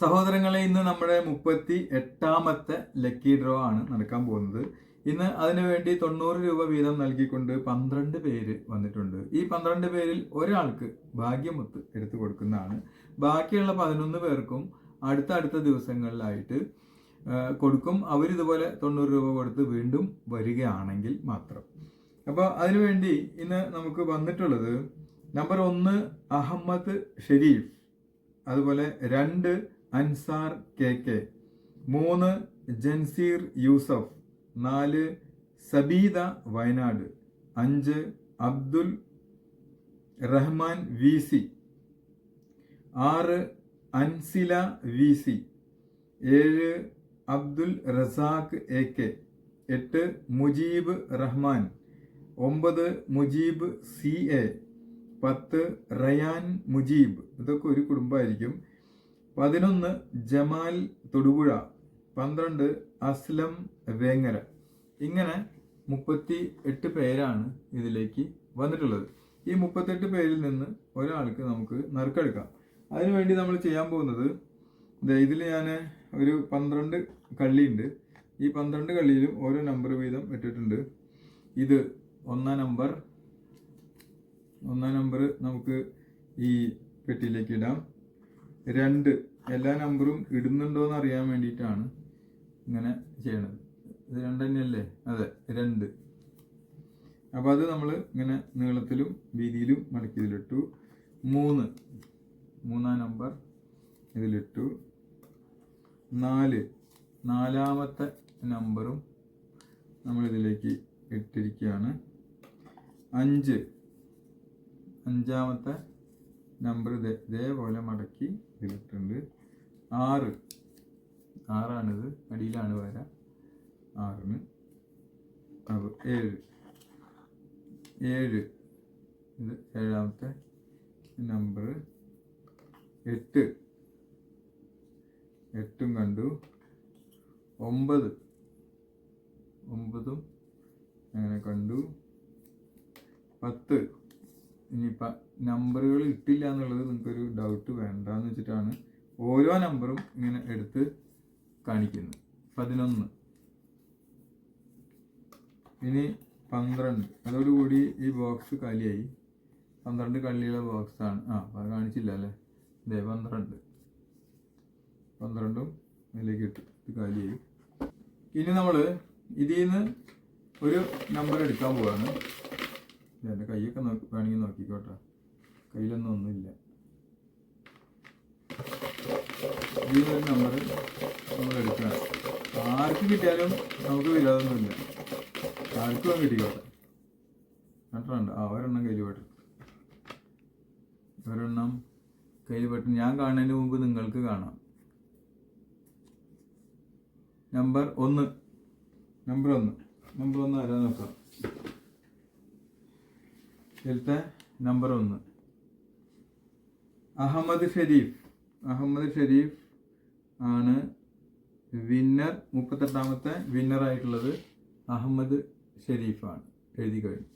സഹോദരങ്ങളെ ഇന്ന് നമ്മുടെ മുപ്പത്തി എട്ടാമത്തെ ലക്കി ഡ്രോ ആണ് നടക്കാൻ പോകുന്നത്. ഇന്ന് അതിനുവേണ്ടി തൊണ്ണൂറ് രൂപ വീതം നൽകിക്കൊണ്ട് പന്ത്രണ്ട് പേര് വന്നിട്ടുണ്ട്. ഈ പന്ത്രണ്ട് പേരിൽ ഒരാൾക്ക് ഭാഗ്യമുത്ത് എടുത്തു കൊടുക്കുന്നതാണ്. ബാക്കിയുള്ള പതിനൊന്ന് പേർക്കും അടുത്ത അടുത്ത ദിവസങ്ങളിലായിട്ട് കൊടുക്കും. അവരിതുപോലെ തൊണ്ണൂറ് രൂപ കൊടുത്ത് വീണ്ടും വരികയാണെങ്കിൽ മാത്രം. അപ്പോൾ അതിനുവേണ്ടി ഇന്ന് നമുക്ക് വന്നിട്ടുള്ളത് നമ്പർ ഒന്ന് അഹമ്മദ് ഷെരീഫ്. അതുപോലെ രണ്ട് അൻസാർ കെ കെ. മൂന്ന് ജൻസീർ യൂസഫ്. നാല് സബീദ വയനാട്. അഞ്ച് അബ്ദുൽ റഹ്മാൻ വി സി. ആറ് അൻസില വി സി. ഏഴ് അബ്ദുൽ റസാഖ് എ കെ. എട്ട് മുജീബ് റഹ്മാൻ. ഒമ്പത് മുജീബ് സി എ. പത്ത് റയാൻ മുജീബ്. ഇതൊക്കെ ഒരു കുടുംബമായിരിക്കും. പതിനൊന്ന് ജമാൽ തൊടുപുഴ പന്ത്രണ്ട് അസ്ലം വേങ്ങര. ഇങ്ങനെ മുപ്പത്തി എട്ട് പേരാണ് ഇതിലേക്ക് വന്നിട്ടുള്ളത്. ഈ മുപ്പത്തെട്ട് പേരിൽ നിന്ന് ഒരാൾക്ക് നമുക്ക് നറുക്കെടുക്കാം. അതിനുവേണ്ടി നമ്മൾ ചെയ്യാൻ പോകുന്നത് ഇതിൽ ഞാൻ ഒരു പന്ത്രണ്ട് കള്ളിയുണ്ട്. ഈ പന്ത്രണ്ട് കള്ളിയിലും ഓരോ നമ്പർ വീതം ഇട്ടിട്ടുണ്ട്. ഇത് ഒന്നാം നമ്പർ. ഒന്നാം നമ്പർ നമുക്ക് ഈ പെട്ടിയിലേക്ക് ഇടാം. രണ്ട് എല്ലാ നമ്പറും ഇടുന്നുണ്ടോ എന്ന് അറിയാൻ വേണ്ടിയിട്ടാണ് ഇങ്ങനെ ചെയ്യണത്. ഇത് രണ്ട് തന്നെയല്ലേ? അതെ രണ്ട്. അപ്പോൾ അത് നമ്മൾ ഇങ്ങനെ നീളത്തിലും വീതിയിലും മടക്കി ഇതിലിട്ടു. മൂന്ന്. മൂന്നാം നമ്പർ ഇതിലിട്ടു. നാല്. നാലാമത്തെ നമ്പറും നമ്മൾ ഇതിലേക്ക് ഇട്ടിരിക്കുകയാണ്. അഞ്ച്. അഞ്ചാമത്തെ നമ്പർ ഇതേ ഇതേപോലെ മടക്കി ഇതിലിട്ടുണ്ട്. ആറ്. ആറാണിത്. അടിയിലാണ് വര. ആറിന്. ഏഴ്. ഏഴ്. ഇത് ഏഴാമത്തെ നമ്പർ. എട്ട്. എട്ടും കണ്ടു. ഒമ്പത്. ഒമ്പതും അങ്ങനെ കണ്ടു. പത്ത്. ഇനിയിപ്പോൾ നമ്പറുകൾ ഇട്ടില്ല എന്നുള്ളത് നിങ്ങൾക്കൊരു ഡൗട്ട് വേണ്ട എന്ന് വെച്ചിട്ടാണ് ഓരോ നമ്പറും ഇങ്ങനെ എടുത്ത് കാണിക്കുന്നത്. പതിനൊന്ന്. ഇനി പന്ത്രണ്ട്. അതോടുകൂടി ഈ ബോക്സ് കാലിയായി. പന്ത്രണ്ട് കള്ളിയുള്ള ബോക്സാണ് ആ അത് കാണിച്ചില്ല അല്ലേ? ഇതേ പന്ത്രണ്ട്. പന്ത്രണ്ടും ഇതിലേക്ക് ഇട്ട് ഇത് കാലിയായി. ഇനി നമ്മൾ ഇതിൽ നിന്ന് ഒരു നമ്പർ എടുക്കാൻ പോവാണ്. എന്റെ കൈയൊക്കെ നോക്കി വേണമെങ്കിൽ നോക്കിക്കോട്ടെ. കയ്യിലൊന്നും ഒന്നുമില്ല. ഈ ഒരു നമ്പർ നമ്മൾ എടുക്കണം. ആർക്ക് കിട്ടിയാലും നമുക്ക് വിരോധമൊന്നുമില്ല. ആർക്കും കിട്ടിക്കോട്ടെ. കണ്ടിട്ടുണ്ട് ആ ഒരെണ്ണം കയ്യിൽ പെട്ടു ഒരെണ്ണം കയ്യിൽ പെട്ടു ഞാൻ കാണുന്നതിന് മുമ്പ് നിങ്ങൾക്ക് കാണാം. നമ്പർ ഒന്ന്. നമ്പർ ഒന്ന്. നമ്പർ ഒന്ന് ആരാ നോക്കാം ഇതിലത്തെ നമ്പർ ഒന്ന്. അഹമ്മദ് ഷരീഫ്. അഹമ്മദ് ഷരീഫ് ആണ് വിന്നർ മുപ്പത്തെട്ടാമത്തെ വിന്നറായിട്ടുള്ളത് അഹമ്മദ് ഷരീഫാണ്. എഴുതി കഴിഞ്ഞു.